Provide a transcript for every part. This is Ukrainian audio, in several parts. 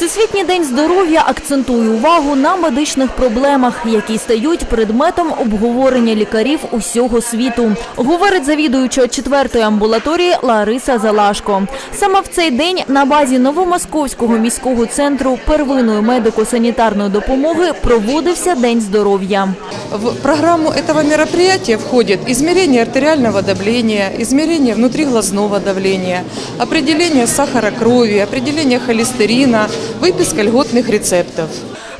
Всесвітній день здоров'я акцентує увагу на медичних проблемах, які стають предметом обговорення лікарів усього світу. Говорить завідуюча четвертої амбулаторії Лариса Залашко. Саме в цей день на базі Новомосковського міського центру первинної медико-санітарної допомоги проводився День здоров'я. В программу этого мероприятия входит измерение артериального давления, измерение внутриглазного давления, определение сахара крови, определение холестерина, выписка льготных рецептов.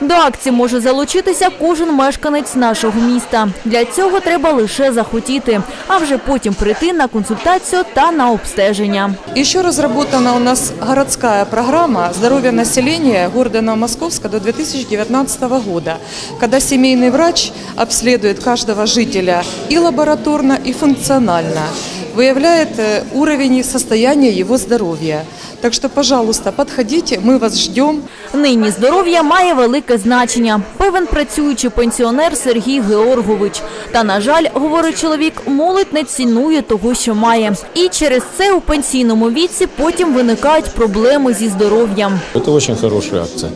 До акції може залучитися кожен мешканець нашого міста. Для цього треба лише захотіти, а вже потім прийти на консультацію та на обстеження. Еще разработана у нас городская программа здоровья населения города Новомосковска до 2019 года, когда семейный врач обследует каждого жителя и лабораторно, и функционально, выявляет э, уровень и состояние его здоровья. Так что, пожалуйста, подходите, мы вас ждем. Нині здоров'я має велике значення. Певен працюючий пенсіонер Сергій Георгович. Та, на жаль, говорить чоловік, молодь не цінує того, що має. І через це у пенсійному віці потім виникають проблеми зі здоров'ям. Это очень хорошая акция.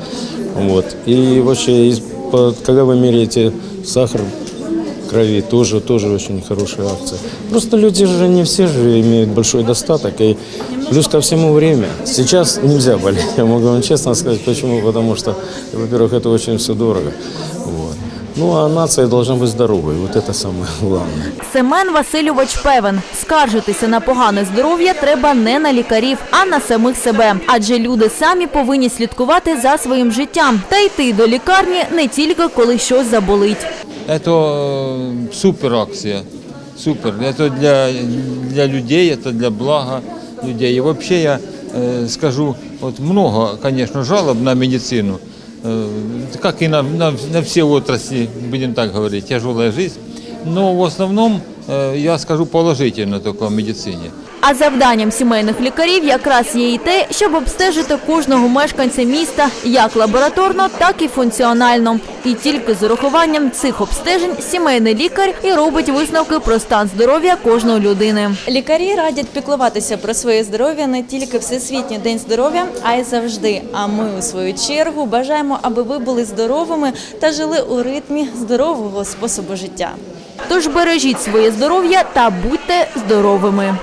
Вот. И вообще, из- по- когда вы меряете сахар в крови, тоже, тоже очень хорошая акция. Просто люди же не все же имеют большой достаток. И плюс ко всему время. Сейчас нельзя болеть, я могу вам честно сказать. Почему? Потому что, во-первых, это очень все дорого. Вот. Ну, а нация должна быть здоровой. Вот это самое главное. Семен Васильович певен, скаржитися на погане здоров'я треба не на лікарів, а на самих себе. Адже люди самі повинні слідкувати за своїм життям та йти до лікарні не тільки коли щось заболить. Это э, супер акция. Супер. Это для, для людей, это для блага людей. И вообще я э, скажу, вот много, конечно, жалоб на медицину, э, как и на, на, на все отрасли, будем так говорить, тяжелая жизнь. Но в основном э, я скажу положительно только о медицине. А завданням сімейних лікарів якраз є і те, щоб обстежити кожного мешканця міста як лабораторно, так і функціонально. І тільки з урахуванням цих обстежень сімейний лікар і робить висновки про стан здоров'я кожної людини. Лікарі радять піклуватися про своє здоров'я не тільки Всесвітній день здоров'я, а й завжди. А ми, у свою чергу, бажаємо, аби ви були здоровими та жили у ритмі здорового способу життя. Тож бережіть своє здоров'я та будьте здоровими.